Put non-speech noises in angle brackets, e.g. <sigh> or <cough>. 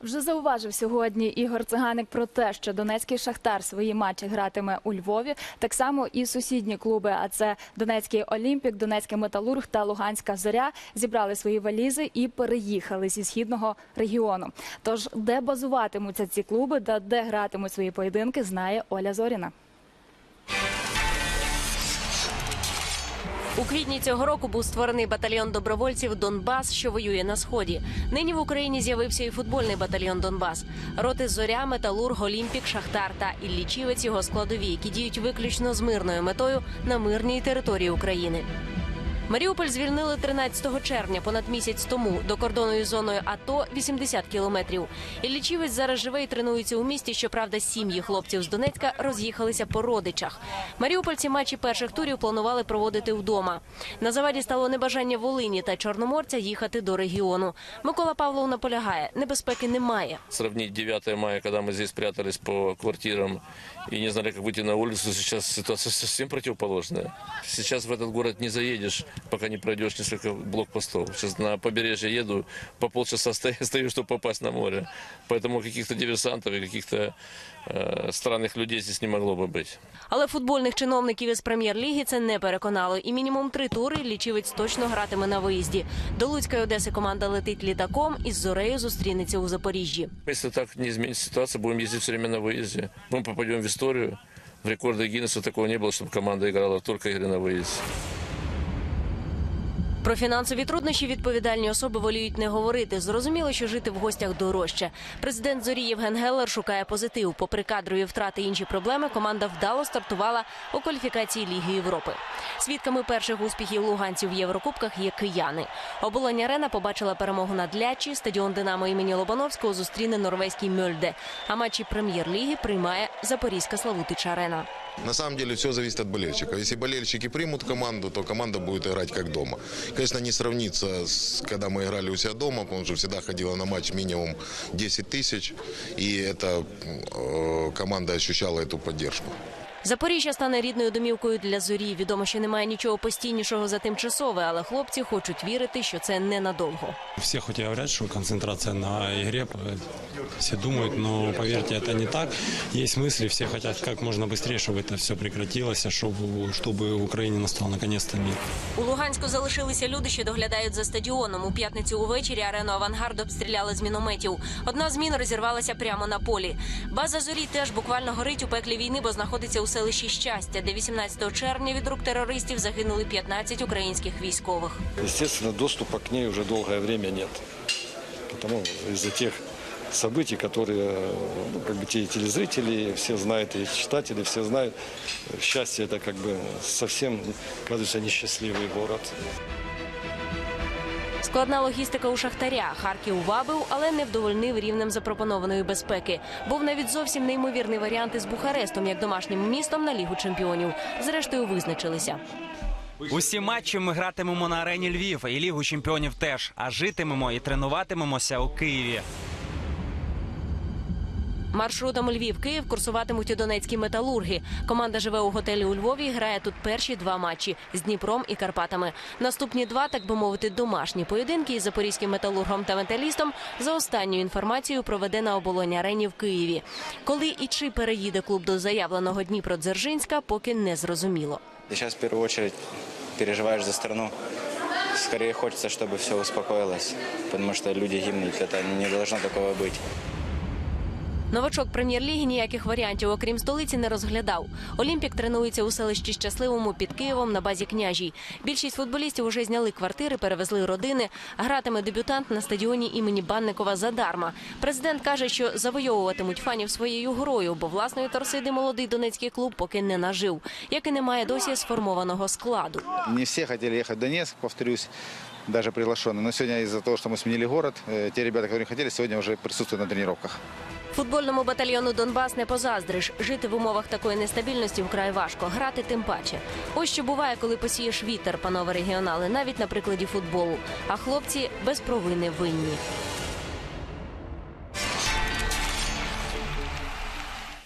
Вже зауважив сьогодні Ігор Циганик про те, що Донецький Шахтар свої матчі гратиме у Львові. Так само і сусідні клуби, а це Донецький Олімпік, Донецький Металург та Луганська Зоря, зібрали свої валізи і переїхали зі східного регіону. Тож, де базуватимуться ці клуби та де гратимуть свої поєдинки, знає Оля Зоріна. У квітні цього року був створений батальйон добровольців Донбас, що воює на сході. Нині в Україні з'явився і футбольний батальйон Донбас. Роти Зоря, Металург, Олімпік, Шахтар та Іллічівець його складові, які діють виключно з мирною метою на мирній території України. Маріуполь звільнили 13 червня, понад місяць тому. До кордону із зоною АТО 80 кілометрів. Іллічівець зараз живе і тренується у місті. Щоправда, сім'ї хлопців з Донецька роз'їхалися по родичах. Маріупольці матчі перших турів планували проводити вдома. На заваді стало небажання Волині та Чорноморця їхати до регіону. Микола Павлов наполягає, небезпеки немає. сравнить 9 мая, когда мы здесь прятались по квартирам и не знали, как выйти на улицу, сейчас ситуация совсем противоположная. Сейчас в этот город не заедешь, пока не пройдешь несколько блокпостов. Сейчас на побережье еду, по полчаса <laughs> стою, стою чтобы попасть на море. Поэтому каких-то диверсантов и каких-то э, странных людей здесь не могло бы быть. Але футбольних чиновників із прем'єр-ліги це не переконало. І мінімум три тури лічівець точно гратиме на виїзді. До Луцької Одеси команда летить літаком і з зорею зустрінеться у Запоріжжі. Если так не изменится ситуация, будем ездить все время на выезде. Мы попадем в историю. В рекорды Гиннесса такого не было, чтобы команда играла только игры на выезде. Про фінансові труднощі відповідальні особи воліють не говорити. Зрозуміло, що жити в гостях дорожче. Президент зорі Євген Геллер шукає позитив. Попри кадрові втрати і інші проблеми, команда вдало стартувала у кваліфікації Ліги Європи. Свідками перших успіхів луганців в Єврокубках є кияни. Оболонь Арена побачила перемогу над Лячі. Стадіон Динамо імені Лобановського зустріне норвезький Мьольде. А матчі прем'єр-ліги приймає Запорізька Славутича Арена. На самом деле все зависит от болельщиков. Если болельщики примут команду, то команда будет играть как дома. Конечно, не сравнится с когда мы играли у себя дома, потому что всегда ходила на матч минимум 10 тысяч, и эта э, команда ощущала эту поддержку. Запоріжжя стане рідною домівкою для зорі. Відомо, що немає нічого постійнішого за тимчасове, але хлопці хочуть вірити, що це ненадовго. Все хоть и говорят, что концентрация на игре, э, все думают, но поверьте, это не так. Есть мысли, все хотят как можно быстрее, чтобы это все прекратилось, а чтобы, чтобы в Украине настал наконец-то мир. У Луганську залишилися люди, що доглядають за стадіоном. У п'ятницю увечері арену Авангард обстріляли з мінометів. Одна з мін розірвалася прямо на полі. База зорі теж буквально горить у пеклі війни, бо знаходиться у селищі щастя, де 18 червня від рук терористів загинули 15 українських військових. Естественно, доступа к ней уже долгое время нет. Потому из-за тех событий, которые ну, как бы те телезрители, все знают, и читатели все знают, счастье это как бы совсем, кажется, несчастливый город. Складна логістика у шахтаря. Харків вабив, але не вдовольнив рівнем запропонованої безпеки. Був навіть зовсім неймовірний варіант із Бухарестом як домашнім містом на лігу чемпіонів. Зрештою визначилися. Усі матчі ми гратимемо на арені Львів і Лігу чемпіонів теж. А житимемо і тренуватимемося у Києві. Маршрутом Львів-Київ курсуватимуть і донецькі металурги. Команда живе у готелі у Львові і грає тут перші два матчі з Дніпром і Карпатами. Наступні два, так би мовити, домашні поєдинки із запорізьким металургом та металістом за останньою інформацією проведе на оболоні арені в Києві. Коли і чи переїде клуб до заявленого Дніпродзержинська, поки не зрозуміло. Ты сейчас в первую очередь переживаешь за страну. Скорее хочется, чтобы все успокоилось, потому что люди гибнут. Это не должно такого быть. Новачок прем'єр-ліги ніяких варіантів, окрім столиці, не розглядав. Олімпік тренується у селищі Щасливому під Києвом на базі княжій. Більшість футболістів уже зняли квартири, перевезли родини. Гратиме дебютант на стадіоні імені Банникова задарма. Президент каже, що завойовуватимуть фанів своєю грою, бо власної торсиди молодий донецький клуб поки не нажив, як і немає досі сформованого складу. Не все хотели ехать в Донецк, повторюсь, даже приглашенные. Но сегодня из-за того, что мы сменили город, э, те ребята, которые не хотели, сегодня уже присутствуют на тренировках. Футбольному батальйону Донбас не позаздриш. Жити в умовах такої нестабільності вкрай важко. Грати тим паче. Ось що буває, коли посієш вітер, панове регіонали, навіть на прикладі футболу. А хлопці без провини винні.